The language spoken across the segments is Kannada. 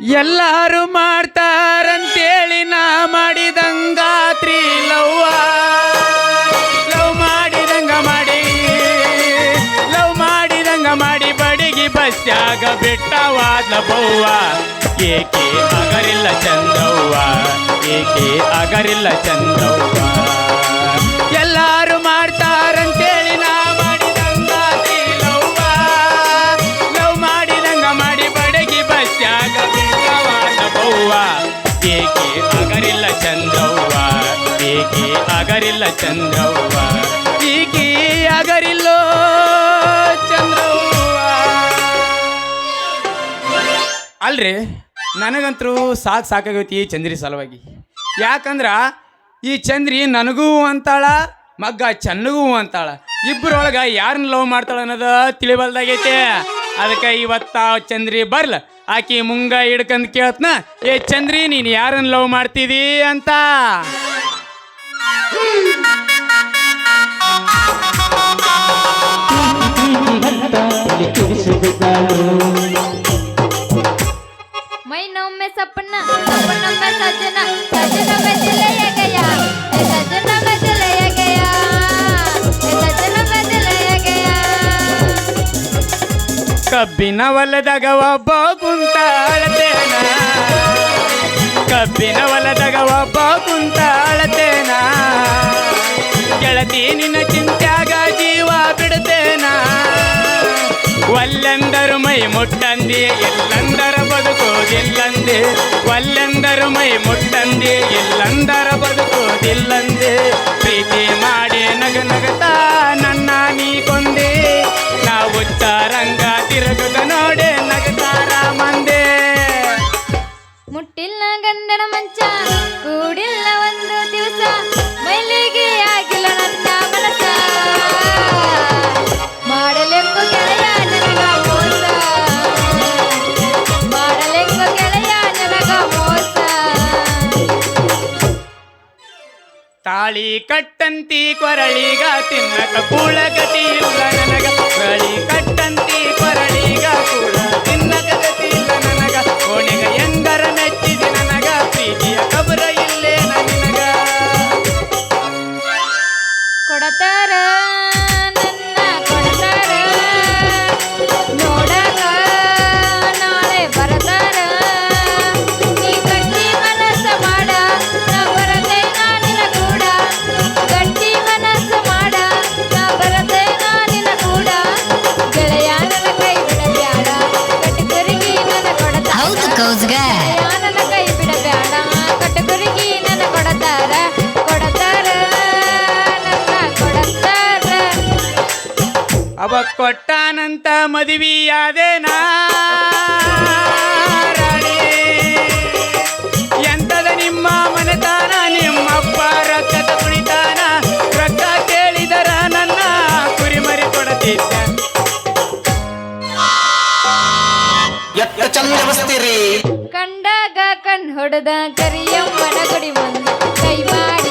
ಎಲ್ಲಾರು ಮಾಡ್ತಾರಂತೇಳಿ ನಾ ಮಾಡಿದಂಗಾತ್ರಿ ಲವ್ವ. ಲವ್ ಮಾಡಿದಂಗ ಮಾಡಿ, ಲವ್ ಮಾಡಿದಂಗ ಮಾಡಿ ಬಡಿಗಿ ಬಸ್ಯಾಗ ಬಿಟ್ಟವಾದ ಬವ್ವ. ಏಕೆ ಅಗರಿಲ್ಲ ಚಂದವ್ವ, ಏಕೆ ಅಗರಿಲ್ಲ ಚಂದವ್ವ. ಚಂದ್ರವ್ವ ಏಕೆ ಅಗರಿಲ್ಲ ಚಂದ್ರವ್ವ ಏಕೆ ಅಗರಿಲ್ಲೋ ಚಂದ್ರವ್ವ. ಅಲ್ರಿ ನನಗಂತರೂ ಸಾಕು ಸಾಕಾಗೈತಿ ಈ ಚಂದ್ರಿ ಸಲುವಾಗಿ. ಯಾಕಂದ್ರ ಈ ಚಂದ್ರಿ ನನಗೂ ಅಂತಾಳ, ಮಗ್ಗ ಚೆನ್ನಗೂ ಅಂತಾಳ. ಇಬ್ಬರೊಳಗ ಯಾರನ್ನ ಲವ್ ಮಾಡ್ತಾಳ ಅನ್ನೋದು ತಿಳಿಬಲ್ದಾಗೈತೆ. ಅದಕ್ಕೆ ಇವತ್ತ ಚಂದ್ರಿ ಬರ್ಲ. ಆಕಿ ಮುಂಗ ಹಿಡ್ಕಂದ್ ಕೇಳತ್ನ, ಏ ಚಂದ್ರಿ, ನೀನು ಯಾರನ್ನ ಲವ್ ಮಾಡ್ತಿದೀ? ಅಂತ. ಮೈನೊಮ್ಮೆ ಸಪ್ಪನ ಸಪ್ಪನೊಮ್ಮೆ ಸಜ್ಜನ ಸಜ್ಜನೊಮ್ಮೆ ಕಬ್ಬಿನ ಹೊಲದಾಗ ಒಬ್ಬ ಕುಂತ ಅಳತೇನ ಕಬ್ಬಿನ ಹೊಲದಾಗ ಒಬ್ಬ ಕುಂತ ಅಳತೇನ ಗೆಳತಿ ನಿನ್ನ ಚಿಂತ್ಯಾಗ ಒಲ್ಲೆಂದರು ಮೈ ಮುಟ್ಟಂದಿ ಎಲ್ಲಂದರ ಬದುಕೋದಿಲ್ಲಂದೆ ಒಲ್ಲೆಂದರು ಮೈ ಮುಟ್ಟಂದಿ ಎಲ್ಲಂದರ ಬದುಕೋದಿಲ್ಲಂದೆ ಪ್ರೀತಿ ಮಾಡಿ ನಗ ನಗತಾ ನನ್ನ ನೀ ಕೊಂದೆ ನಾವು ರಂಗ ತಿರುಗುತ್ತ ನೋಡೆ ನಗತಾರ ಮಂದೆ ಮುಟ್ಟಿಲ್ಲ ಗಂಡನ ಮಂಚ ಕೂಡಿಲ್ಲ ತಾಳಿ ಕಟ್ಟಂತಿ ಕೊರಳಿಗ ತಿನ್ನಕ ಕೂಳಗತಿ ಇಲ್ಲ ನನಗ. ಕೊರಳಿ ಕಟ್ಟಂತಿ ಕೊರಳಿಗ ಕೂಳ ತಿನ್ನಕ ನನ್ನ ಕೈ ಬಿಡಬ್ಯಾಡ ಕಟ್ಟುಕರಿಗೆ ನನ್ನ ಕೊಡತಾರ ಕೊಡತಾರ ನನ್ನ ಕೊಡತಾರ ಅವ ಕೊಟ್ಟಾನಂತ ಮದುವೆಯಾದೇನಾ ಚಂದ್ರವಸ್ತಿ ಎಂತದ ನಿಮ್ಮ ಮನೆತಾನ ನಿಮ್ಮಪ್ಪ ರೊಕ್ಕದ ಕುಣಿತಾನ ರಕ್ತ ಕೇಳಿದರ ನನ್ನ ಕುರಿಮರಿ ಕೊಡತಿದ್ದ ಎತ್ತ ಚಂದ ಕಣ್ ಹೊಡೆದ ಕರಿಯಮ್ಮನ ಗುಡಿ ಮುಂದೆ ಕೈ ಮಾಡಿ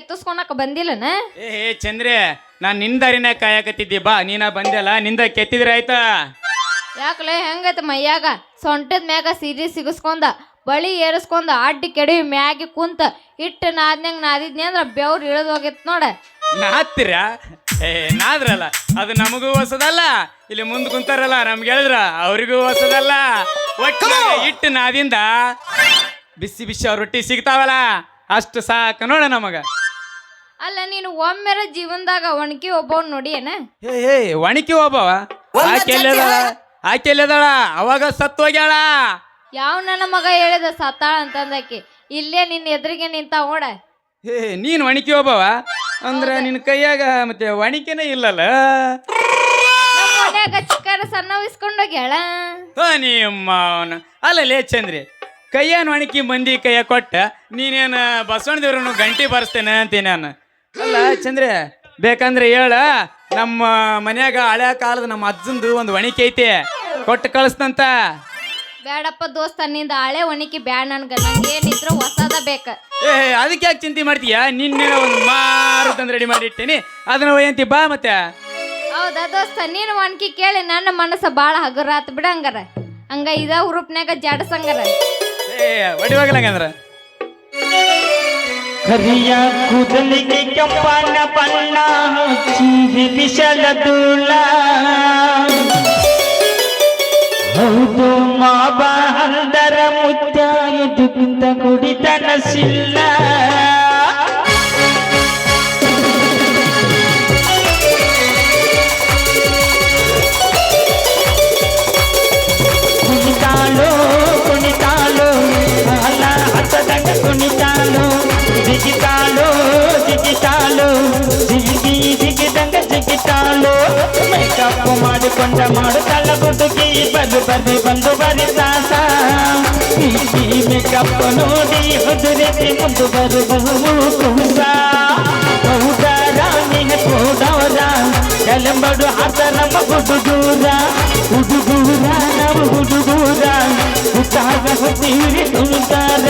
ಕೆತ್ತಿಸ್ಕೊಳಕ್ ಬಂದಿಲ್ಲನ? ಏ ಹೇ ಚಂದ್ರೆ ನಾನ್ ನಿನ್ ದಾರಿನ ಕಾಯಕತ್ತಿದ್ದೆ ಬಾ ನೀನ ಬಂದೆಲ್ಲ ನಿಂದ ಕೆತ್ತಿದ್ರೆ ಆಯ್ತಾ? ಯಾಕಲೆ ಹೆಂಗೈತೆ ಮೈಯಾಗ? ಸೊಂಟದ ಮ್ಯಾಗ ಸೀರೆ ಸಿಗಸ್ಕೊಂದ ಬಳಿ ಏರಿಸ್ಕೊಂಡ ಅಡ್ಡಿ ಕೆಡವಿ ಮ್ಯಾಗಿ ಕುಂತ ಇಟ್ಟು ನಾದ್ನಂಗ್ ನಾದಿದ್ನಿ ಅಂದ್ರ ಬೆವ್ರು ಇಳದ್ ಹೋಗಿತ್ ನೋಡ. ನಾತ್ತಿರ ಏ ನಾದ್ರಲ್ಲ ಅದು ನಮಗೂ ಹೊಸದಲ್ಲ. ಇಲ್ಲಿ ಮುಂದ್ ಕುಂತಾರಲ್ಲ ನಮ್ಗೆ ಹೇಳಿದ್ರ ಅವ್ರಿಗೂ ಹೊಸದಲ್ಲ. ಒಟ್ಟು ಇಟ್ಟು ನಾದಿಂದ ಬಿಸಿ ಬಿಸಿ ಅವ್ರ ರೊಟ್ಟಿ ಸಿಗ್ತಾವಲ್ಲ ಅಷ್ಟು ಸಾಕು ನೋಡ ನಮಗ. ಅಲ್ಲ ನೀನು ಒಮ್ಮೆರ ಜೀವನದಾಗ ಒಣಕಿ ಒಬ್ಬವ್ ನೋಡಿ ಏನ? ಹೇ ಹೇ ಒಣಕಿ ಒಬ್ಬವ ಆಕೆ ಎಲ್ಲದ ಆಕೆ ಎಲ್ಲಿದಾಳ? ಅವಾಗ ಸತ್ತು ಹೋಗ್ಯಾಳ. ಯಾವ ನನ್ನ ಮಗ ಹೇಳಿದ ಸತ್ತಾಳ ಅಂತಂದಕ್ಕೆ? ಇಲ್ಲೇ ನಿನ್ನ ಎದುರಿಗೆ ನಿಂತ ಓಡ. ಹೇ ನೀನು ಒಣಕಿ ಒಬ್ಬವ ಅಂದ್ರೆ ನಿನ್ನ ಕೈಯಾಗ ಮತ್ತೆ ಒಣಕೆನೇ ಇಲ್ಲಲ್ಲ? ನಮ್ಮ ಮನ್ಯಾಗ ಚಿಕ್ಕರ ಸಣ್ಣ ಹೋ ನಿಮ್ಮ ಅವನ. ಅಲ್ಲಲೇ ಚಂದ್ರಿ ಕೈಯನ್ ಒಣಕಿ ಮಂದಿ ಕೈಯ ಕೊಟ್ಟ ನೀನೇನು ಬಸವಣ್ಣ ದೇವ್ರನ್ನು ಗಂಟಿ ಬರ್ಸ್ತೇನೆ ಅಂತೀನಿ ನಾನು. ಅಲ್ಲ ಚಂದ್ರೆ ಬೇಕಂದ್ರೆ ಹೇಳ. ನಮ್ಮ ಮನ್ಯಾಗ ಹಳೆ ಕಾಲದ ನಮ್ಮ ಅಜ್ಜಂದು ಒಂದು ಒಣಿಕೆ ಐತಿ. ಕೊಟ್ಟು ಕಳಿಸ್ತಂತ ಬೇಡಪ್ಪ ದೋಸ್ತ ನಿಂದ ಹಳೆ ಒಣಿಕೆ ಬ್ಯಾಡ ನನ್ಗ. ನಂಗೆ ಏನಿದ್ರು ಹೊಸದ ಬೇಕ. ಏ ಅದಕ್ಕೆ ಯಾಕೆ ಚಿಂತೆ ಮಾಡ್ತೀಯ? ನಿನ್ನೆ ಒಂದು ಮಾರುತಂದು ರೆಡಿ ಮಾಡಿ ಇಟ್ಟೇನಿ ಅದನ್ನ ಒಯ್ಯಂತಿ ಬಾ ಮತ್ತೆ. ಹೌದಾ ದೋಸ್ತ ನೀನು ಒಣಕಿ ಕೇಳಿ ನನ್ನ ಮನಸ್ಸ ಬಾಳ ಹಗುರಾತ್ ಬಿಡಂಗಾರ. ಹಂಗ ಇದ ಹುರುಪ್ನ್ಯಾಗ ಜಾಡಸಂಗಾರ. ಏ ಒಡಿವಾಗಲಂಗಂದ್ರ? ಕರಿಯ ಕೂದಲಿಗೆ ಕೆಂಪನ ಬಣ್ಣ ಹಚ್ಚಿ ಬಿಸಲ ದೂಲ ಹೌದು ಮಾವ ಅಂದರ ಮುದ್ದ ಎದುಗಿಂತ ಕುಡಿತನಸಿಲ್ಲ ಕುಣಿತಾಳು ಕೊಂಡ ಮಾಡುತ್ತಾಳ ಬದುಕಿ ಬದು ಬದಿ ಬಂದು ಬರಿದಾಸ ಮೇಕಪ್ಪ ನೋಡಿ ಉದುರಿಸಿ ಮುಂದು ಬರಬಹುದು ಕುಂದ ಹೌದಾರ ನೀನು ಕೂಡವರ ಎಲಂಬಡು ಹಾತ ನಮ್ಮ ಹುಡುಗೂರ. ಹುಡುಗೂರ ನಾವು ಹುಡುಗೂರ. ಹುಟ್ಟಾಗ ಹುಟ್ಟಿರಿ ತುಂತಾರ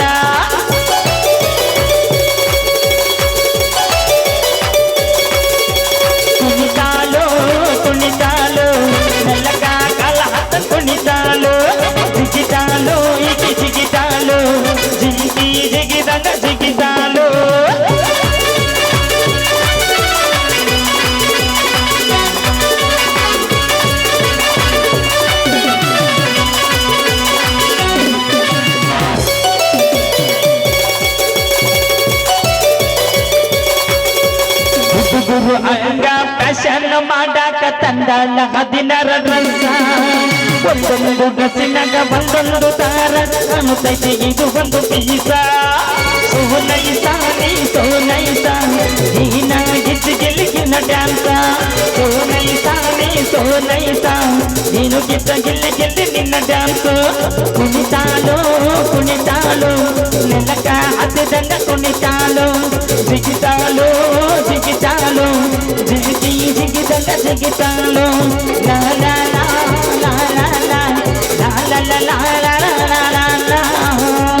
ತಂದಾಳ ಹದಿನಾರ ಡ್ರೆಸ್ ಒಂದೊಂದು ಡ್ರೆಸ್ಸಿನಾಗ ಒಂದೊಂದು ತಾರ ಕಾಣುತ್ತೈತೆ ಇದು ಒಂದು ಪೀಸ. ಸೋನೈಸ ನೀ ಸೋನೈಸ ನೀನ ಗೆಲುಗಿನ ಡ್ಯಾನ್ಸ? ನೀ ಸೋನೈಸ ನೀನು ಗಿಚ್ಚ ಗಿಲ್ಲಿ ಗಿಲ್ಲಿ ನಿನ್ನ ಡ್ಯಾನ್ಸ್ ಕುಣಿತಾಳು ಕುಣಿತಾಳು ನೆಲಕ ಹತ್ತಿದಂಗ ಕುಣಿತಾಳು ಜಿಗಿತಾಳು ಜಿಗಿತಾಳು ಜಿಗಿ ಜಿಗಿದಂಗ ಜಿಗಿತಾಳು ಲಾ ಲಾ ಲಾ ಲಾ ಲಾ ಲಾ ಲಾ ಲಾ ಲಾ ಲಾ ಲಾ ಲಾ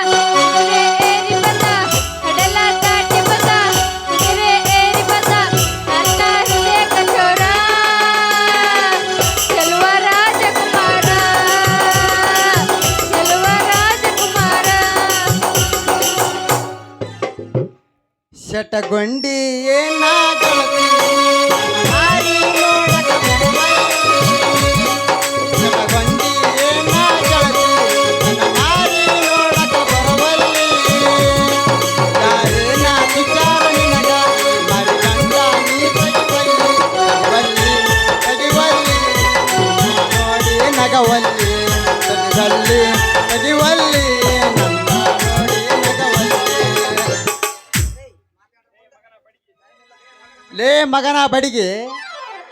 ಮಗನ ಬಡಿಗೆ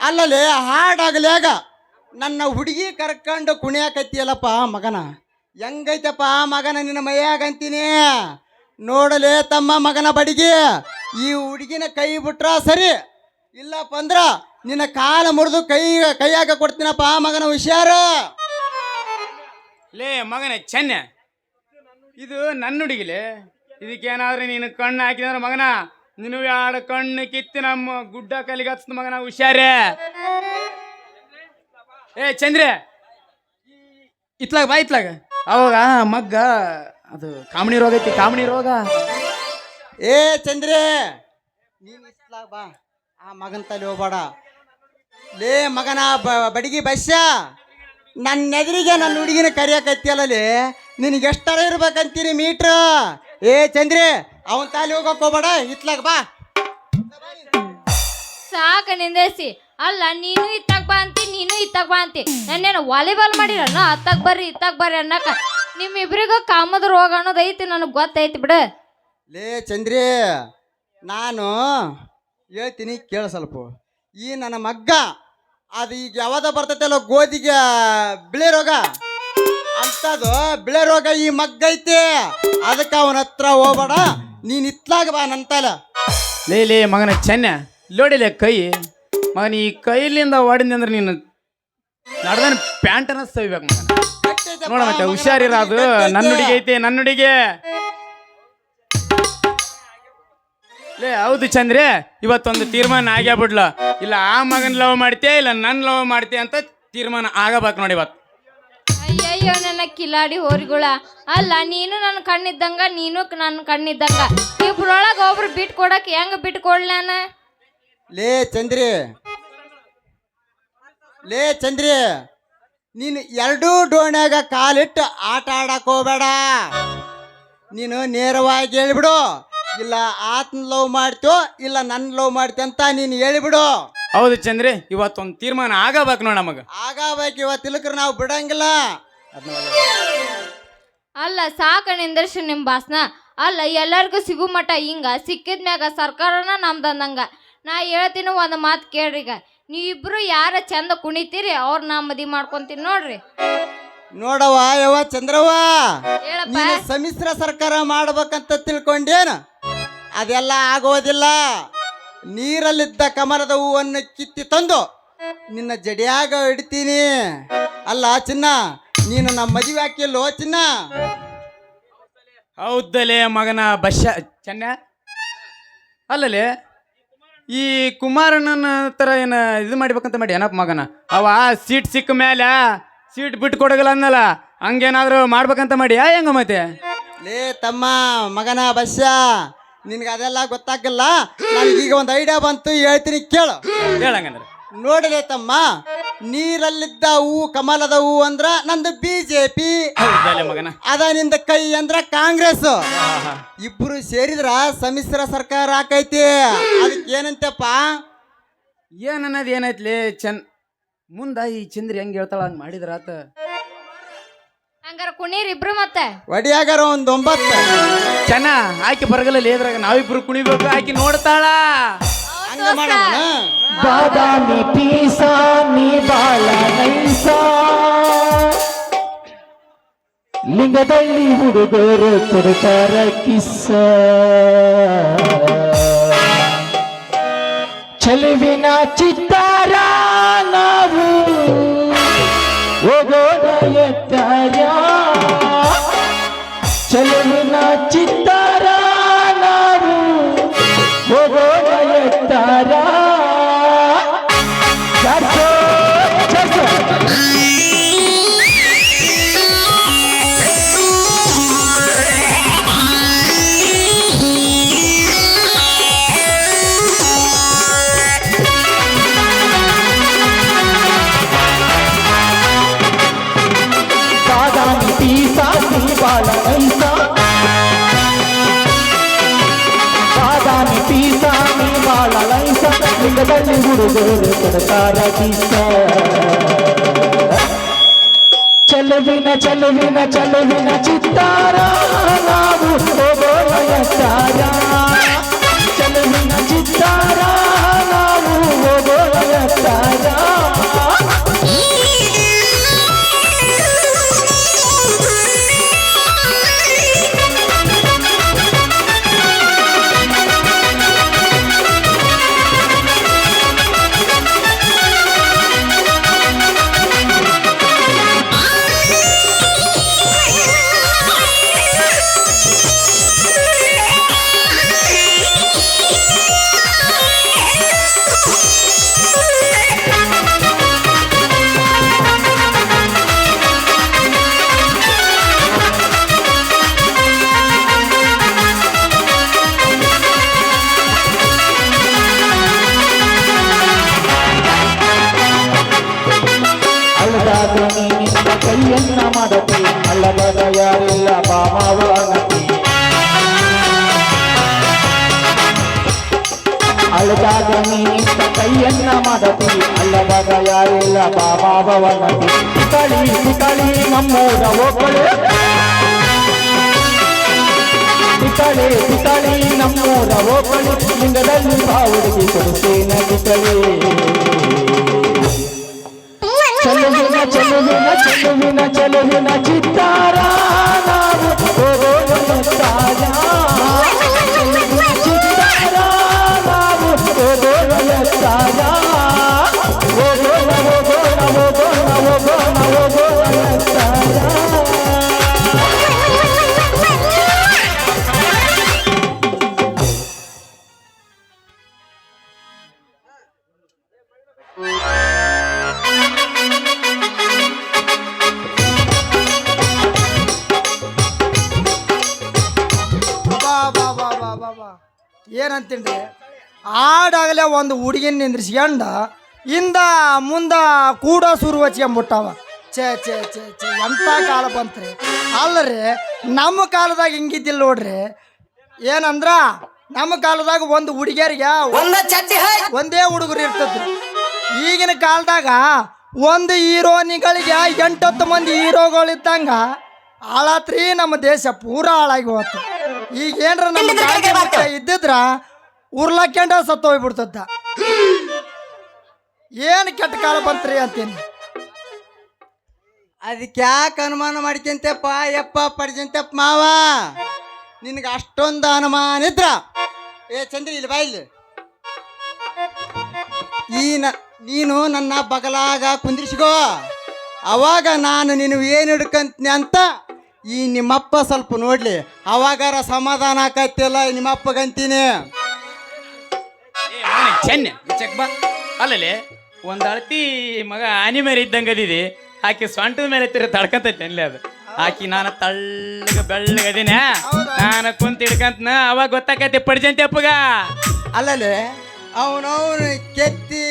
ಅಲ್ಲಲ್ಲಿ ಹಾಡಾಗಲ್ಯಾಗ ನನ್ನ ಹುಡುಗಿ ಕರ್ಕೊಂಡು ಕುಣಿಯಾಕೈತಿಯಲ್ಲಪ್ಪ ಮಗನ. ಹೆಂಗೈತಪ್ಪ ಮಗನ ನಿನ್ನ ಮೈಯಾಗಂತೀನಿ ನೋಡಲೇ ತಮ್ಮ ಮಗನ ಬಡಿಗೆ. ಈ ಹುಡುಗಿನ ಕೈ ಬಿಟ್ರ ಸರಿ. ಇಲ್ಲಪ್ಪ ಅಂದ್ರ ನಿನ್ನ ಕಾಲ ಮುರಿದು ಕೈ, ಕೈಯಾಗ ಕೊಡ್ತೀನಪ್ಪ ಮಗನ ಹುಷಾರ. ಲೇ ಮಗನ ಚೆನ್ನ ಇದು ನನ್ನ ಹುಡುಗಿಲೆ ಇದಕ್ಕೇನಾದ್ರೆ ನೀನು ಕಣ್ಣು ಹಾಕಿದ್ರೆ ಮಗನ ನೀನು ಎರಡು ಕಣ್ಣು ಕಿತ್ತಿ ನಮ್ಮ ಗುಡ್ಡ ಕಲಿಗೆ ಹಚ್ಚ ಮಗನ ಹುಷಾರೇ? ಏ ಚಂದ್ರೆ. ಇತ್ಲಾಗ ಬಾ ಇತ್ಲಾಗ. ಅವಾಗ ಮಗ್ಗ ಅದು ಕಾಮಣಿ ರೋಗ ಐತಿ ಕಾಮಣಿ ರೋಗ. ಏ ಚಂದ್ರೆ. ನೀನ್ ಇತ್ಲಾಗ ಬಾ. ಆ ಮಗನ ತಲೆ ಹೋಗ್ಬೇಡ. ಲೇ ಮಗನ ಬಡಗಿ ಬಸ್ಯ. ನನ್ನ ಎದುರಿಗೆ ನನ್ನ ಹುಡುಗಿನ ಕರಿಯಕತ್ತಿಯಲ್ಲೇ ನಿನಗೆ ಎಷ್ಟರ ಇರ್ಬೇಕಂತೀರಿ ಮೀಟ್ರ್? ಏ ಚಂದ್ರೆ ಅವನ್ ತಾಲಿ ಹೋಗಕ್ ಹೋಗ್ಬೇಡ ಇತ್ಲಾಗ ಬಾ. ಸಾಕ ನಿಂದೇಸಿ ಅಲ್ಲ ನೀನು ಇತ್ತಾಗ ಬಾ ಅಂತಿ ನೀನು ಇತ್ತಾಗ ಬಾ ಅಂತಿ. ನನ್ನೇನು ವಾಲಿಬಾಲ್ ಮಾಡಿರಣ್ಣ ಅತ್ತಾಗ ಬರ್ರಿ ಇತ್ತಾಗ ಬರ್ರಿ ಅನ್ನಕ. ನಿಮ್ಮಿಬ್ರಿಗೂ ಕಾಮದ ರೋಗ ಅನ್ನೋದು ಐತಿ ನನಗೆ ಗೊತ್ತೈತಿ ಬಿಡು. ಲೇ ಚಂದ್ರಿ ನಾನು ಹೇಳ್ತೀನಿ ಕೇಳ ಸ್ವಲ್ಪ. ಈ ನನ್ನ ಮಗ್ಗ ಅದು ಈಗ ಯಾವಾಗ ಬರ್ತೈತಲ್ಲ ಗೋಧಿಗೆ ಬಿಳೆ ರೋಗ. ಅಂಥದ್ದು ಬಿಳೆ ರೋಗ ಈ ಮಗ್ಗ ಐತಿ. ಅದಕ್ಕೆ ಅವನ ಹತ್ರ ಹೋಗ್ಬೇಡ. ನೀನು ಇತ್ಲಾಗ ಬಾ ನಂತಲ. ತಲ ಲೇ ಲೇ ಮಗನ ಚೆನ್ನ ಲೋಡಿಲೆ ಕೈ. ಮಗನ ಈ ಕೈಲಿಂದ ಹೊಡಿದ್ನಿ ಅಂದ್ರೆ ನೀನು ನಡ್ದನ್ ಪ್ಯಾಂಟನ್ನ ಸವಿಬೇಕು ಮಗನ. ನೋಡ ಮತ್ತೆ ಹುಷಾರಿರ ಅದು. ನನ್ನ ಹುಡುಗಿ ಐತೆ ನನ್ನ ಹುಡುಗಿ. ಲೇ ಹೌದು ಚಂದ್ರೆ ಇವತ್ತೊಂದು ತೀರ್ಮಾನ ಆಗ್ಯಾಬಿಡ್ಲ. ಇಲ್ಲ ಆ ಮಗನ್ ಲವ್ ಮಾಡ್ತೀಯ ಇಲ್ಲ ನನ್ನ ಲವ್ ಮಾಡ್ತೀಯ ಅಂತ ತೀರ್ಮಾನ ಆಗಬೇಕು ನೋಡಿ ಇವತ್ತು. ಅಯ್ಯಯ್ಯೋ ನನ್ನ ಕಿಲಾಡಿ ಹೋರಿಗಳ. ಅಲ್ಲ ನೀನು ನನ್ನ ಕಣ್ಣಿದ್ದಂಗ ನೀನು ನನ್ನ ಕಣ್ಣಿದ್ದಂಗ. ಇಬ್ರೊಳಗೆ ಒಬ್ರು ಬಿಟ್ಟು ಕೊಡಕ್ ಹೆಂಗ್ ಬಿಟ್ಟು ಕೊಡ್ಲಾನ ಲೇ ಚಂದ್ರಿ. ಲೇ ಚಂದ್ರಿ. ನೀನು ಎರಡೂ ಡೋಣ್ಯಾಗ ಕಾಲಿಟ್ಟು ಆಟ ಆಡಕ್ ಹೋಗ್ಬೇಡ. ನೀನು ನೇರವಾಗಿ ಹೇಳ್ಬಿಡು. ಇಲ್ಲ ಆತನ ಲವ್ ಮಾಡ್ತೋ ಇಲ್ಲ ನನ್ನ ಲವ್ ಮಾಡ್ತೀಯ ಅಂತ ನೀನು ಹೇಳಿಬಿಡು. ಹೌದು ಚಂದ್ರಿ ಇವತ್ತೊಂದು ತೀರ್ಮಾನ ಆಗಬೇಕು ನೋಡ ನಮಗ. ಆಗಬೇಕು ಇವತ್ತು ಇಲ್ಲಕ್ರೆ ನಾವು ಬಿಡಂಗಿಲ್ಲ. ಅಲ್ಲ ಸಾಕ ನಿಂದರ್ಶ ನಿಮ್ಮ ಭಾಷಣ ಅಲ್ಲ ಎಲ್ಲರಿಗೂ ಸಿಗು ಮಠ ಹಿಂಗ. ಸಿಕ್ಕಿದ್ಮ್ಯಾಗ ಸರ್ಕಾರನ ನಮ್ದಂದಂಗ ನಾ ಹೇಳ್ತೀನಿ ಒಂದು ಮಾತು ಕೇಳ್ರಿಗ. ನೀವಿಬ್ರು ಯಾರ ಚಂದ ಕುಣಿತೀರಿ? ಅವ್ರ ನಾ ಮದಿ ಮಾಡ್ಕೊಂತೀನಿ ನೋಡ್ರಿ. ನೋಡವ ಯವ ಚಂದ್ರವ್ವ. ಹೇಳಪ್ಪ. ನೀನು ಸಮ್ಮಿಶ್ರ ಸರ್ಕಾರ ಮಾಡ್ಬೇಕಂತ ತಿಳ್ಕೊಂಡೇನು? ಅದೆಲ್ಲ ಆಗೋದಿಲ್ಲ. ನೀರಲ್ಲಿದ್ದ ಕಮಲದ ಹೂವನ್ನು ಕಿತ್ತಿ ತಂದು ನಿನ್ನ ಜಡಿಯಾಗ ಇಡ್ತೀನಿ. ಅಲ್ಲ ಚಿನ್ನ ನೀನು ನಮ್ಮ ಮದುವೆ ಹಾಕಿಲ್ಲೋ ಚಿನ್ನ ಹೌದಲೇ ಮಗನ ಬಶ ಚೆನ್ನ. ಅಲ್ಲಲೇ ಈ ಕುಮಾರಣ್ಣನ ಥರ ಏನು ಇದು ಮಾಡ್ಬೇಕಂತ ಮಾಡಿ ಏನಪ್ಪ ಮಗನ? ಅವ ಸೀಟ್ ಸಿಕ್ಕ ಮೇಲೆ ಸೀಟ್ ಬಿಟ್ಟು ಕೊಡಗಲ್ಲ ಅನ್ನಲ್ಲ. ಹಂಗೇನಾದ್ರು ಮಾಡ್ಬೇಕಂತ ಮಾಡಿ ಹೆಂಗ ಮತ್ತೆ? ಲೇ ತಮ್ಮ ಮಗನ ಬಸ್ಸ ನಿನಗೆ ಅದೆಲ್ಲ ಗೊತ್ತಾಗಲ್ಲ. ನನಗೀಗ ಒಂದು ಐಡಿಯಾ ಬಂತು ಹೇಳ್ತೀನಿ ಕೇಳು. ಹೇಳಂಗಂದ್ರೆ. ನೋಡಿದೆ ತಮ್ಮ ನೀರಲ್ಲಿದ್ದ ಹೂ ಕಮಲದ ಹೂ ಅಂದ್ರ ನಂದು ಬಿಜೆಪಿ. ಜೆ ಪಿ ಮಗನ? ಅದ ನಿಂದ ಕೈ ಅಂದ್ರ ಕಾಂಗ್ರೆಸ್. ಇಬ್ರು ಸೇರಿದ್ರ ಸಮ್ಮಿಶ್ರ ಸರ್ಕಾರ ಆಕೈತಿ. ಅದಕ್ಕೆ ಏನಂತಪ್ಪ ಏನ್ ಅನ್ನೋದು ಏನೈತ್ಲಿ ಚಂದ್ ಮುಂದ ಈ ಚಂದ್ರಿ ಹೆಂಗ್ ಹೇಳ್ತಾಳ ಹಂಗ್ ಮಾಡಿದ್ರ ಆತ? ಹಂಗಾರ ಕುಣೀರಿ ಇಬ್ರು ಮತ್ತೆ? ಒಡಿಯಾಗಾರ ಒಂದ್ ಒಂಬತ್ತು. ಚೆನ್ನ ಆಕೆ ಬರಗಲ್ಲ ಇದ್ರಾಗ ನಾವಿಬ್ರು ಕುಣಿಬೇಕು ಆಕಿ ನೋಡ್ತಾಳ. ಹಂಗ ಮಾಡೋಣ ಬಾದಾಮಿ ಪೀಸ ನೀ ಬಾಲ ನೈಸ. ಲಿಂಗದಲ್ಲಿ ಹುಡುಗರು ಕೊಡ್ತಾರ ಕಿಸ್ಸ. ಚೆಲುವಿನ ಚಿತ್ತಾರ ಕೊಡ್ತಾರ ಕಿಸ ಚೆಲುವಿನ ಚೆಲುವಿನ ಚೆಲುವಿನ ಚಿತ್ತಾರ ಮಾಡತಿ ಅಲ್ಲದ ಯಾರಿಲ್ಲ ಬಾಮಾವನತಿ ಅಳದಾಗ ನೀನಿಂತ ಕೈಯನ್ನ ಮಾಡತಿ ಅಲ್ಲದಾಗ ಯಾರಿಲ್ಲ ಬಾಮಾವನತಿ ಕಳಿ ಕಳಿ ನಮ್ಮೂರ ಒಬ್ಬಳು ಪಿತಳೆ ಪಿತಳೆ ನಮ್ಮೂರ ಒಬ್ಬಳು ಲಿಂಗದಲ್ಲಿ ಬಾವುಡಿಗೆ ಕೊಡುತ್ತೇನೆ ಪಿತಳೆ ಚೆಲುವಿನ ಚೆಲುವಿನ ಚೆಲುವಿನ ಚೆಲುವಿನ ಚಿತ್ತಾರ ನಾವು ಹೋಗೋಣ ಎತ್ತಾರ. ಚೆಲುವಿನ ಚಿತ್ತಾರ ಹುಡುಗಿನ ನಿಂದ್ರಿಸ್ಕೊಂಡ ಇಂದ ಮುಂದ ಕೂಡ ಸುರು ಹಚ್ಕೊಂಬಿಟ್ಟಾವ ಛೇ ಛೇ ಛೇ ಛೇ ಎಂಥ ಕಾಲ ಬಂತ್ರಿ? ಅಲ್ಲರಿ ನಮ್ಮ ಕಾಲದಾಗ ಹಿಂಗಿದ್ದಿಲ್ಲ ನೋಡ್ರಿ. ಏನಂದ್ರ ನಮ್ಮ ಕಾಲದಾಗ ಒಂದು ಹುಡುಗಿಯರಿಗೆ ಒಂದ ಹುಡುಗರು ಇರ್ತದ್ರಿ. ಈಗಿನ ಕಾಲದಾಗ ಒಂದು ಹೀರೋನಿಗಳಿಗೆ ಎಂಟತ್ತು ಮಂದಿ ಹೀರೋಗಳಿದ್ದಂಗ ಹಾಳಾತ್ರಿ ನಮ್ಮ ದೇಶ ಪೂರ ಹಾಳಾಗಿ ಹೋಗ್ತು ಈಗ ಏನ್ರ ನಮ್ಮ ಇದ್ದಿದ್ರ ಉರ್ಲಾಕ್ಯಂಡ ಸತ್ತು ಹೋಗ್ಬಿಡ್ತದ ಏನು ಕೆಟ್ಟ ಕಾಲ ಬಂತ್ರಿ ಅಂತೀನಿ. ಅದಕ್ಕೆ ಯಾಕೆ ಅನುಮಾನ ಮಾಡ್ಕೊಂತೆಪ್ಪ? ಯಪ್ಪ, ಪಡ್ಕೊಂತೆಪ್ಪ ಮಾವ. ನಿನಗೆ ಅಷ್ಟೊಂದು ಅನುಮಾನ ಇದ್ರ? ಏ ಚಂದ್ರಿ, ಇಲ್ಲಿ ಬಾ ಇಲ್ಲಿ. ನೀನು ನನ್ನ ಬಗಲಾಗ ಕುಂದಿರ್ಸಿಗೋ ಅವಾಗ ನಾನು ನೀನು ಏನು ಹಿಡ್ಕಂತೀನಿ ಅಂತ ಈ ನಿಮ್ಮಪ್ಪ ಸ್ವಲ್ಪ ನೋಡ್ಲಿ. ಅವಾಗಾರ ಸಮಾಧಾನ ಆಕತ್ತಿಲ್ಲ ನಿಮ್ಮಪ್ಪಗಂತೀನಿ ಚೆನ್ನೆ. ಚೆಕ್ ಬಾ. ಅಲ್ಲಲ್ಲಿ ಒಂದು ಅಳತಿ ಮಗ ಆನಿ ಮೇಲೆ ಇದ್ದಂಗ ಅದಿದಿ. ಆಕಿ ಸೊಂಟದ ಮೇಲೆ ತಿರ ತಡ್ಕಂತೈತೆ ಅಲ್ಲಿ ಅದು. ಆಕಿ ನಾನು ತಳ್ಳಗ ಬೆಳ್ಳಗ ಅದೀನ. ನಾನು ಕುಂತ ಹಿಡ್ಕಂತನ ಅವಾಗ ಗೊತ್ತಾಕೈತಿ ಪಡ್ಜಂತೆ ಅಪ್ಪಗ. ಅಲ್ಲಲ್ಲಿ ಅವನವನು ಕೆತ್ತಿ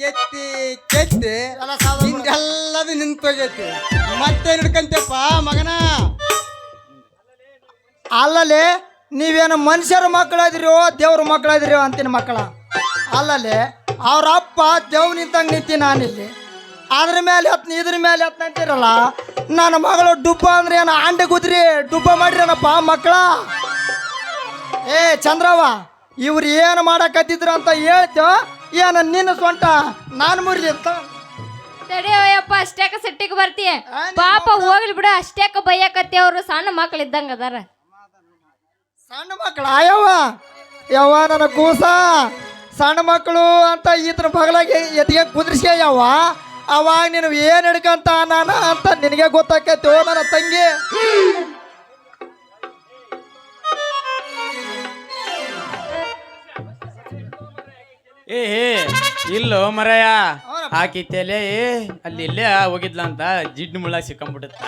ಕೆತ್ತಿ ಕೆತ್ತಿ ಹಿಂಗೆಲ್ಲದು ನಿಂತೋಗೈತಿ. ಮತ್ತೆ ಹಿಡ್ಕಂತಪ್ಪ ಮಗನ? ಅಲ್ಲಲ್ಲಿ ನೀವೇನು ಮನುಷ್ಯರ ಮಕ್ಕಳಾದಿರೋ ದೇವ್ರ ಮಕ್ಕಳಾದಿರೋ ಅಂತೀನಿ ಮಕ್ಕಳ? ಅಲ್ಲಲ್ಲಿ ಅವ್ರ ಅಪ್ಪ ದೇವ್ ನಿಂತಂಗೆ ನಿಂತಿ ನಾನಿಲ್ಲಿ. ಅದ್ರ ಮೇಲೆ ಹತ್ನ ಇದ್ರ ಮೇಲೆ ಹತ್ನ ಅಂತೀರಲ್ಲ ನನ್ನ ಮಗಳು ಡುಬ್ಬ ಅಂದ್ರೆ ಏನ? ಆಂಡೆ ಕುದ್ರಿ ಡುಬ್ಬ ಮಾಡಿರನಪ್ಪ ಮಕ್ಕಳ? ಏ ಚಂದ್ರವ್ವ ಇವ್ರು ಏನು ಮಾಡಕತ್ತಿದ್ರು ಅಂತ ಹೇಳ್ತೋ ಏನ ನಿನ್ನ ಸೊಂಟ ನಾನು ಮುರಿಲಿ ಅಂತ. ಅಯ್ಯಪ್ಪ ಅಷ್ಟೇಕ ಸಿಟ್ಟಿಗೆ ಬರ್ತೀಯ ಪಾಪ ಹೋಗ್ಲಿ ಬಿಡು ಅಷ್ಟೇಕ ಬೈಯಕತ್ತಿ ಅವ್ರು ಸಣ್ಣ ಮಕ್ಳು ಇದ್ದಂಗ ಅದಾರ. ಸಣ್ಣ ಮಕ್ಳ ಆಯವ್ವ ಯವ್ವ ನನ್ನ ಕೂಸ? ಸಣ್ಣ ಮಕ್ಕಳು ಅಂತ ಈತನ ಬಗಲಾಗಿ ಎತ್ತಿಗೆ ಕುದ್ರಿಸ್ಯವ್ವ ಅವಾಗ ನೀನು ಏನು ಹಿಡ್ಕಂತ ನಾನು ಅಂತ ನಿನಗೆ ಗೊತ್ತಾಕೈತೋ ನನ್ನ ತಂಗಿ. ಏ. ಇಲ್ಲೋ ಮರಯ ಆಕಿ ತಲೆ ಅಲ್ಲಿ ಇಲ್ಲೇ ಹೋಗಿದ್ಲ ಅಂತ ಜಿಡ್ಡು ಮುಳ್ಳ ಸಿಕ್ಕಂಬಿಡುತ್ತ.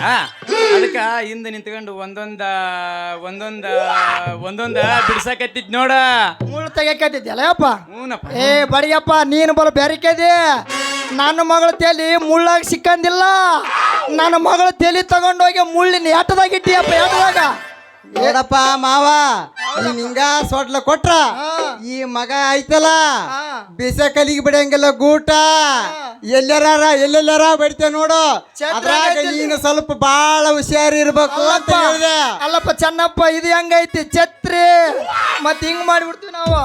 ಅದಕ್ಕ ಹಿಂದೆ ನಿಂತ್ಕೊಂಡು ಒಂದೊಂದ ಒಂದೊಂದ ಒಂದೊಂದ ಬಿಡ್ಸಕತ್ತಿದ್ ನೋಡ. ಮುಳ್ಳು ತೆಗಿಯಕತ್ತಿದ್ಯಲ್ಲಪ್ಪ ಹ್ಞೂನಪ್ಪ ಏ ಬಡಿಯಪ್ಪ ನೀನು ಬರೋ ಬೆರಿಕೆದಿ ನನ್ನ ಮಗಳ ತಲೆ ಮುಳ್ಳಾಗ ಸಿಕ್ಕಂದಿಲ್ಲ. ನನ್ನ ಮಗಳ ತಲೆ ತಗೊಂಡೋಗಿ ಮುಳ್ಳಿನ ಎಟ್ಟದಾಗ ಇಟ್ಟಿಯಪ್ಪ ಎಟ್ಟದಾಗ ಏನಪ್ಪ ಮಾವ ನೀನ್ ಹಿಂಗ ಸೊಡ್ಲ ಕೊಟ್ರ? ಈ ಮಗ ಆಯ್ತಲ್ಲ? ಬಿಸ ಕಲಿಗೆ ಬಿಡಂಗಿಲ್ಲ ಗೂಟ. ಎಲ್ಲರ ಎಲ್ಲೆಲ್ಲಾರ ಬಿಡ್ತೇವೆ ನೋಡು. ಅದ್ರಾಗ ನೀನು ಸ್ವಲ್ಪ ಬಾಳ ಹುಷಾರಿ ಇರ್ಬೇಕು ಅಂತ ಹೇಳಿದೆ. ಅಲ್ಲಪ್ಪ ಚೆನ್ನಪ್ಪ ಇದು ಹೆಂಗೈತಿ? ಛತ್ರಿ. ಮತ್ತೆ ಹಿಂಗ್ ಮಾಡಿಬಿಡ್ತೀವಿ ನಾವು.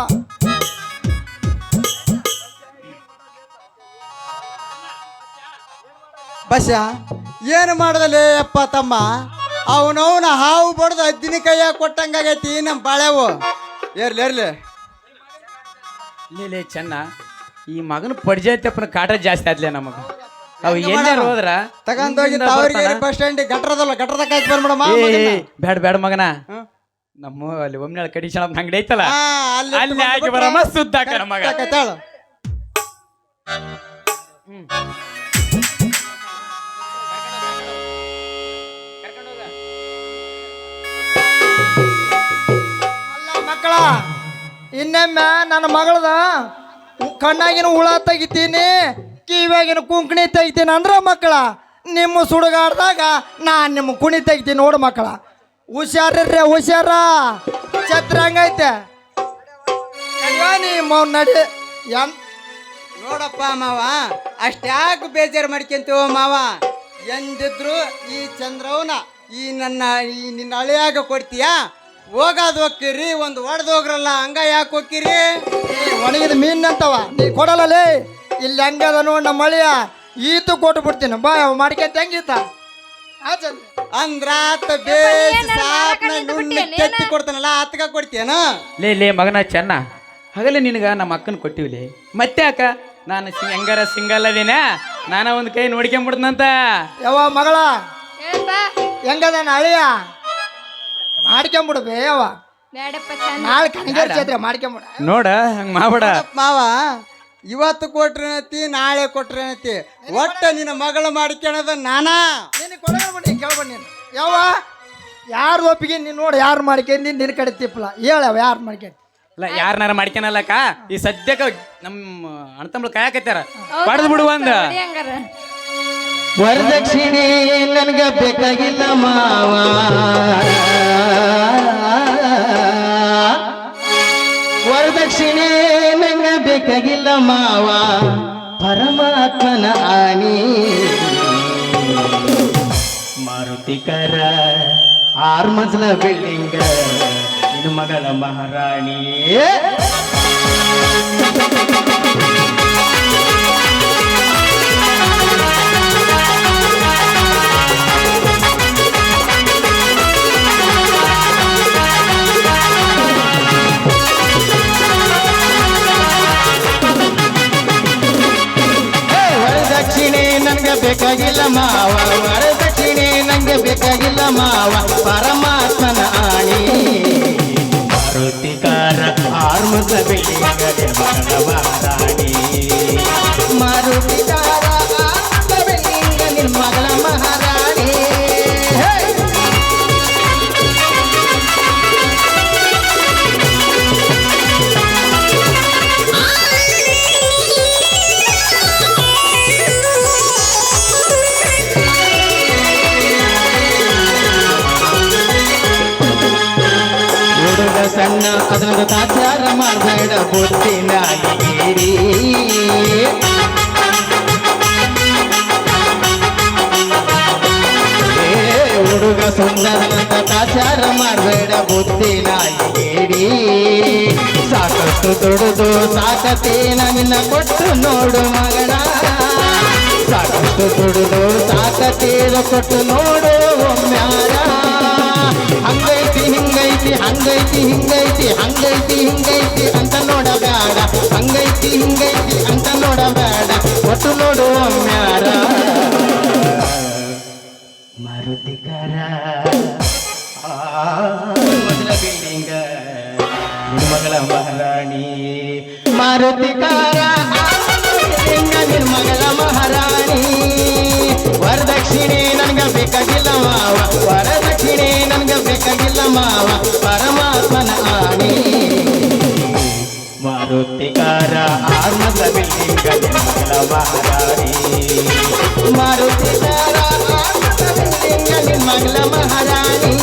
ಬಸ್ಯ ಏನು ಮಾಡದಲೇ ಅಪ್ಪ ತಮ್ಮ? ಅವನವನ ಹಾವು ಬಡ್ದು ಹದ್ದಿನ ಕೈಯಾಗ ಕೊಟ್ಟಂಗಾಗೈತಿ ನಮ್ಮ ಬಾಳೆವು ಏರ್ಲಿ ಏರ್ಲಿ ಲೇ ಚೆನ್ನ ಈ ಮಗನ ಪಡ್ಜೈತಪ್ಪನ ಕಾಟ ಜಾಸ್ತಿ ಆದ್ಲೆ ನಮಗ ಅವ್ ಎಲ್ಲಾರು ಹೋದ್ರ ತಗೊಂಡೋಗಿ ತಾವರಿಗೆ ಬಸ್ ಸ್ಟ್ಯಾಂಡ್ ಗಟ್ರದಲ್ಲ ಗಟ್ರದ ಕಾಯ್ತು ಬಂದ್ಬಿಡಮ್ಮ ಬೇಡ ಬೇಡ ಬ್ಯಾಡ ಬ್ಯಾಡ ಮಗನ ನಮ್ಮ ಅಲ್ಲಿ ಒಮ್ಮೆ ಕಡಿಶಣ ಅಂಗಡಿ ಐತಲ್ಲ ಅಲ್ಲಿ ಹಾಕಿ ಬರಮ್ಮ ಸುದ್ದ ಮಗ ಅಲ್ಲ ಮಕ್ಕಳ, ಇನ್ನೊಮ್ಮೆ ನನ್ನ ಮಗಳದ ಕಣ್ಣಾಗಿನ ಹುಳ ತೆಗಿತೀನಿ, ಕಿವಿಯಾಗಿನ ಕುಂಕಣಿ ತೆಗಿತೀನಿ ಅಂದ್ರೆ ಮಕ್ಕಳ, ನಿಮ್ಮ ಸುಡುಗಾಡ್ದಾಗ ನಾನು ನಿಮ್ಮ ಕುಣಿ ತೆಗಿತೀನಿ ನೋಡು ಮಕ್ಕಳ. ಹುಷಾರ್ರಿ ಹುಷಾರ ಛತ್ರ ಹಂಗೈತೆ ನಡ್ಯೋ ನೀ ಮೌನ್ ನಡಿ, ಎನ್ ನೋಡಪ್ಪ ಮಾವ, ಅಷ್ಟ್ಯಾಕೆ ಬೇಜಾರು ಮಾಡ್ಕೊಂತೀವ ಮಾವ. ಎಂದಿದ್ರು ಈ ಚಂದ್ರವನ ಈ ನನ್ನ, ಈ ನಿನ್ನ ಅಳಿಯಾಗ ಕೊಡ್ತೀಯಾ? ಹೋಗೋದು ಹೋಗ್ತೀರಿ ಒಂದು ಒಡೆದು ಹೋಗ್ರಲ್ಲ ಹಂಗ ಯಾಕೆ ಹೋಗ್ತೀರಿ? ಒಣಗಿದ ಮೀನ್ ಅಂತವ ನೀ ಕೊಡಲ್ಲಲೇ? ಇಲ್ಲಿ ಹಂಗದ ನೋಡ್ ನಮ್ಮ ಅಳಿಯ ಈತು ಕೊಟ್ಟು ಬಿಡ್ತೀನಿ. ಬಾ ಮಾಡ್ಕೊಂತ ಹೆಂಗೀತ? ಅಂದ್ರಾತ ಬೇಸ್ ಸಾಪ್ನ ಕೆತ್ತಿ ಕೊಡ್ತಾನಲ್ಲ ಆತ್ಗ ಕೊಡ್ತೀಯನ ಲೇ ಲೇ ಮಗನ ಚೆನ್ನ. ಹಗಲೇ ನಿನಗ ನಮ್ಮ ಅಕ್ಕನ ಕೊಟ್ಟಿವಿಲಿ ಮತ್ತೆ ಅಕ್ಕ ನಾನು ಸಿ- ಹೆಂಗಾರ ಸಿಂಗಲ್ ಅದೇನ ನಾನ ಒಂದು ಕೈ ನೋಡ್ಕೊಂಬಿಡ್ತಂತ ಯಾವ ಮಗಳ ಹೆಂಗದ ಹೆಂಗದ ಅಳಿಯ ಮಾಡ್ಕೊಂಬಿಡು ಬೇಯವ ಬೇಡಪ್ಪ ಚಂದ. ನಾಳೆ ಕಣಗೇರಿ ಚೈತ್ರ ಮಾಡ್ಕೊಂಬಿಡ. ನೋಡ ಹಂಗ ಮಾಡ್ಬೇಡ. ಮಾವ ಇವತ್ತು ಕೊಟ್ರೇನತಿ ನಾಳೆ ಕೊಟ್ರೇನತಿ ಒಟ್ಟ ನಿನ್ನ ಮಗಳ ಮಾಡ್ಕೊಳದ ನಾನಾ? ನಿನ್ನ ಕೊಡಬಂಡಿ ಕೇಳ್ಬಂಡಿ ನೀನು. ಯಾವ ಯಾರು ಒಪ್ಪಿಗೆ ನೀನು ನೋಡಿ ಯಾರು ಮಾಡ್ಕೊಂಡಿ ನಿನ್ನ ಕಡೆ ತಿಪ್ಪಲ. ಹೇಳವ ಯಾರು ಮಾಡ್ಕೊಂಡ್ ಅಲ್ಲ ಯಾರನಾರ ಮಾಡ್ಕೊನಲ್ಲಕ್ಕ ಈ ಸದ್ಯಕ್ಕೆ ನಮ್ಮ ಅಣ್ತಂಬ್ಳು ಕಾಯಕತ್ತಾರ. ಪಡೆದು ಬಿಡು ಒಂದು. ವರದಕ್ಷಿಣೆ ನನಗೆ ಬೇಕಾಗಿಲ್ಲ ಮಾವ. ವರದಕ್ಷಿಣೆ ನನಗೆ ಬೇಕಾಗಿಲ್ಲ ಮಾವ. ಪರಮಾತ್ಮನ ಆನಿ. ಮಾರುತಿಕರ ಆರ್ ಮಜಲ ಬಿಲ್ಡಿಂಗ್ ಇದು ಮಗಳ ಮಹಾರಾಣಿ. ಬೇಕಾಗಿಲ್ಲ ಮಾವ. ವರದಕ್ಷಿಣೆ ನಂಗೆ ಬೇಕಾಗಿಲ್ಲ ಮಾವ. ಪರಮಾತ್ಮನ ಆಣಿ. ಮಾರುತಿಕಾರ ಆರ್ಮದ ಬೆಳ್ಳಿಂಗಡೆ ಮಾರುತಿಕಾರ ಸಣ್ಣ ಅದನ್ನ ತಾಚಾರ ಮಾಡಬೇಡ ಏ, ಹುಡುಗ ಸುಂದರನಂತ ತಾಚಾರ ಮಾಡಬೇಡ ಬುದ್ಧಿನ ಹೇಳಿ ಸಾಕಷ್ಟು ದುಡಿದು ಸಾಕತೇನ ನಿನ್ನ ಕೊಟ್ಟು ನೋಡು ಮಗಳ ಸಾಕಷ್ಟು ದುಡಿದು ಸಾಕತೇನ ಕೊಟ್ಟು ನೋಡು ಒಮ್ಮ್ಯಾರ ಹಂಗೈತಿ, ಹಿಂಗೈತಿ ಹಂಗೈತಿ ಹಿಂಗೈತಿ ಹಂಗೈತಿ, ಹಿಂಗೈತಿ ಅಂತ ನೋಡಬೇಡ. ಹಂಗೈತಿ, ಹಿಂಗೈತಿ ಅಂತ ನೋಡಬೇಡ. ಒಟ್ಟು ನೋಡುವ ಮರುತಿಕರ ಮೊದಲ ಬಿಲ್ಡಿಂಗ ನಿರ್ಮಗಳ ಮಹಾರಾಣಿ. ಮಾರುತಿಕಾರ ಸಿಂಗ ನಿರ್ಮಗಳ ಮಹಾರಾಣಿ. ವರದಕ್ಷಿಣೆ ನನ್ಗ ಬೇಕಾಗಿಲ್ಲ ಮಾವ. ವರದಕ್ಷಿಣೆ ನನ್ಗ ಬೇಕಾಗಿಲ್ಲ ಮಾವ. ಪರಮಾತ್ಮನ ಆಣಿ. ಮಾರುತಿಕಾರ ಆರ್ಮದ ಬಿಲ್ಲಿಂಗ ನಿರ್ಮಗಳ ಮಹಾರಾಣಿ. ಮಾರುತಿಕಾರ ಆರ್ಮದ ಬಿಲ್ಲಿಂಗ ನಿರ್ಮಗಳ ಮಹಾರಾಣಿ.